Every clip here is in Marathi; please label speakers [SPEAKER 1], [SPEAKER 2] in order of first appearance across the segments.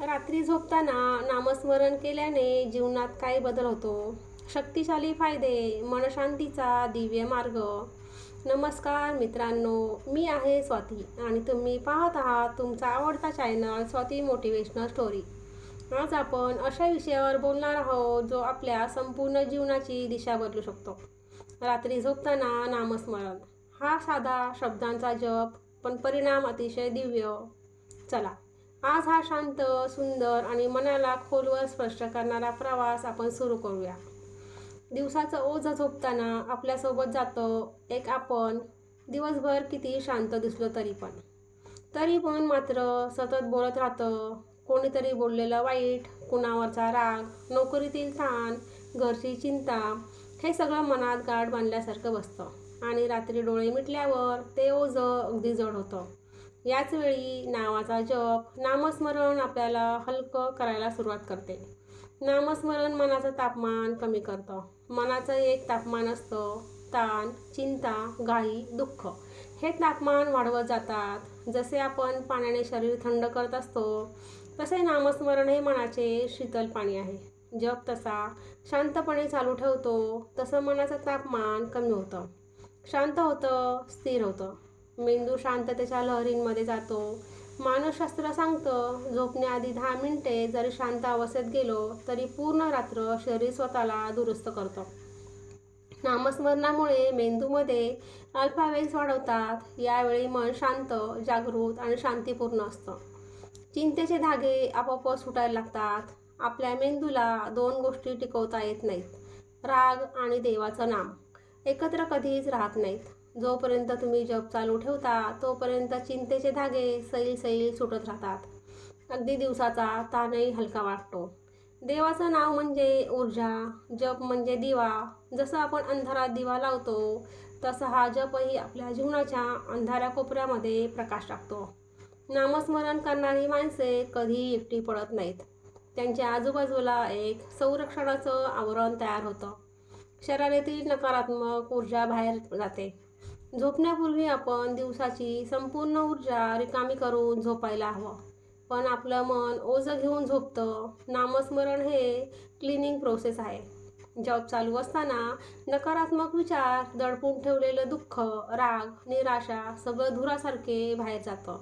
[SPEAKER 1] रात्री झोपताना नामस्मरण केल्याने जीवनात काय बदल होतो. शक्तिशाली फायदे मनशांतीचा दिव्य मार्ग. नमस्कार मित्रांनो मी आहे स्वाती आणि तुम्ही पाहत आहात तुमचा आवडता चॅनल स्वाती मोटिवेशनल स्टोरी आज आपण अशा विषयावर बोलणार आहोत जो आपल्या संपूर्ण जीवनाची दिशा बदलू शकतो. रात्री झोपताना नामस्मरण. हा साधा शब्दांचा जप पण परिणाम अतिशय दिव्य. चला. आज हा शांत सुंदर आणि मनाला खोलवर स्पष्ट करणारा प्रवास आपण सुरू करूया. दिवसाचं ओझं झोपताना आपल्यासोबत जातं एक आपण. दिवसभर किती शांत दिसलो तरी पण. तरी पण मात्र सतत बोलत राहतं. कोणीतरी बोललेलं वाईट कुणावरचा राग नोकरीतील ताण घरची चिंता हे सगळं मनात गाठ बांधल्यासारखं बसतं. आणि रात्री डोळे मिटल्यावर ते ओझं अगदी जड होतं. याच वेळी नावाचा जप नामस्मरण आपल्याला हलकं करायला सुरुवात करते. नामस्मरण मनाचं तापमान कमी करतं. मनाचं एक तापमान असतं ताण चिंता घाई दुःख. हे तापमान वाढवत जातात. जसे आपण पाण्याने शरीर थंड करत असतो तसे नामस्मरण हे मनाचे शीतल पाणी आहे. जप तसा शांतपणे चालू ठेवतो तसं मनाचं तापमान कमी होतं. शांत होतं स्थिर होतं. मेंदू शांततेच्या लहरींमध्ये जातो. मानसशास्त्र सांगतं झोपण्याआधी दहा मिनिटे जरी शांत अवस्थेत गेलो तरी पूर्ण रात्र शरीर स्वतःला दुरुस्त करतं. नामस्मरणामुळे मेंदूमध्ये अल्फा वाढवतात. यावेळी मन शांत जागृत आणि शांतीपूर्ण असतं. चिंतेचे धागे आपोआप सुटायला लागतात. आपल्या मेंदूला दोन गोष्टी टिकवता येत नाहीत. राग आणि देवाचं नाम. एकत्र कधीच राहत नाहीत. जोपर्यंत तुम्ही जप चालू ठेवता तोपर्यंत चिंतेचे धागे सैल सैल सुटत राहतात. अगदी दिवसाचा ताणही हलका वाटतो. देवाचं नाव म्हणजे ऊर्जा जप म्हणजे दिवा. जसं आपण अंधारात दिवा लावतो तसं हा जपही आपल्या जीवनाच्या अंधाऱ्या कोपऱ्यामध्ये प्रकाश टाकतो. नामस्मरण करणारी माणसे कधी एकटी पडत नाहीत. त्यांच्या आजूबाजूला एक संरक्षणाचं आवरण तयार होतं. शरीरातील नकारात्मक ऊर्जा बाहेर जाते. झोपण्यापूर्वी आपण दिवसाची संपूर्ण ऊर्जा रिकामी करून झोपायला हवं. पण आपलं मन ओझं घेऊन झोपतं. नामस्मरण हे क्लिनिंग प्रोसेस आहे. जॉब चालू असताना नकारात्मक विचार दडपून ठेवलेलं दुःख राग निराशा सगळं धुरासारखे बाहेर जातं.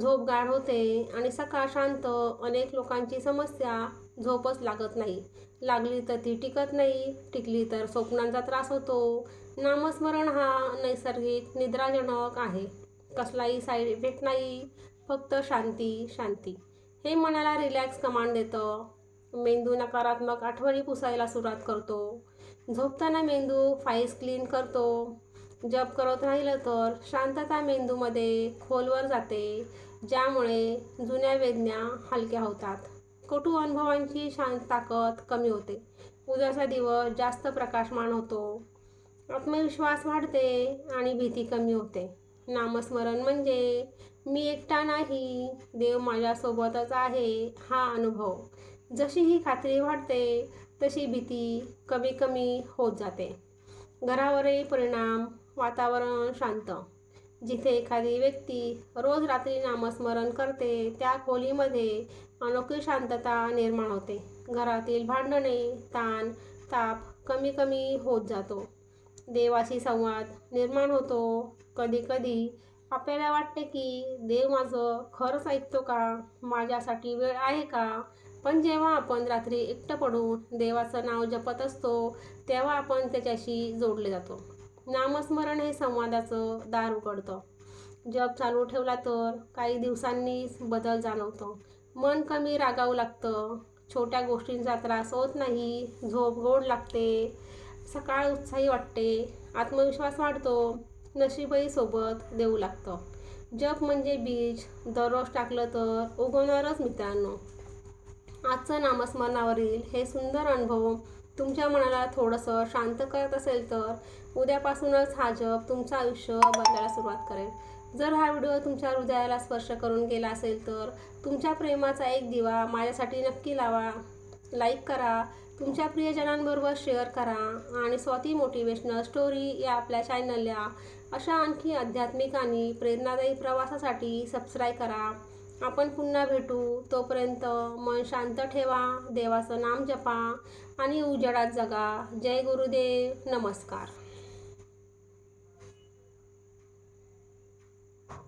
[SPEAKER 1] झोप गाढ होते आणि सकाळ शांत अनेक लोकांची समस्या झोपच लागत नाही. लागली तर ती टिकत नाही टिकली तर स्वप्नांचा त्रास होतो. नामस्मरण हा नैसर्गिक निद्राजनक आहे. कसलाही साईड इफेक्ट नाही फक्त शांती शांती. हे मनाला रिलॅक्स कमांड देतं. मेंदू नकारात्मक आठवणी पुसायला सुरुवात करतो. झोपताना मेंदू फाईल्स क्लीन करतो. जप करत राहिलं तर शांतता मेंदूमध्ये खोलवर जाते ज्यामुळे जुन्या वेदना हलक्या होतात. कटू अनुभवांची शांत ताकद कमी होते. उद्याचा दिवस जास्त प्रकाशमान होतो. आत्मविश्वास वाढते आणि भीती कमी होते. नामस्मरण म्हणजे मी एकटा नाही देव माझ्यासोबतच आहे हा अनुभव. जशी ही खात्री वाढते तशी भीती कमी कमी होत जाते. घरावरही परिणाम वातावरण शांत. जिथे एखादी व्यक्ती रोज रात्री नामस्मरण करते त्या खोलीमध्ये अनोखी शांतता निर्माण होते. घरातील भांडणे ताण ताप कमी कमी होत जातो. देवाशी संवाद निर्माण होतो. कधी कधी आपल्याला वाटते की देव माझं खरंच ऐकतो का? माझ्यासाठी वेळ आहे का? पण जेव्हा आपण रात्री एकटं पडून देवाचं नाव जपत असतो तेव्हा आपण त्याच्याशी जोडले जातो. नामस्मरण हे संवादाचं दार उघडतं. जप चालू ठेवला तर काही दिवसांनीच बदल जाणवतो. मन कमी रागावं लागतं. छोट्या गोष्टींचा त्रास होत नाही. झोप गोड लागते. सकाळ उत्साही वाटते. आत्मविश्वास वाढतो. नशीबही सोबत देऊ लागतं. जप म्हणजे बीज. दररोज टाकलं तर उगवणारच मित्रांनो. आजचं नामस्मरणावरील हे सुंदर अनुभव तुमच्या मनाला थोडंसं शांत करत असेल तर उद्यापासूनच हा जप तुमचं आयुष्य बदलायला सुरुवात करेल. जर हा व्हिडिओ तुमच्या हृदयाला स्पर्श करून गेला असेल तर तुमच्या प्रेमाचा एक दिवा माझ्यासाठी नक्की लावा. लाईक करा तुमच्या प्रियजनांबरोबर शेअर करा आणि स्वाती मोटिवेशनल स्टोरी या आपल्या चॅनलला अशा आणखी आध्यात्मिक आणि प्रेरणादायी प्रवासासाठी सबस्क्राईब करा. आपण पुन्हा भेटू. तोपर्यंत मन शांत ठेवा देवाचं नाम जपा आणि उजाडात जगा. जय गुरुदेव. नमस्कार.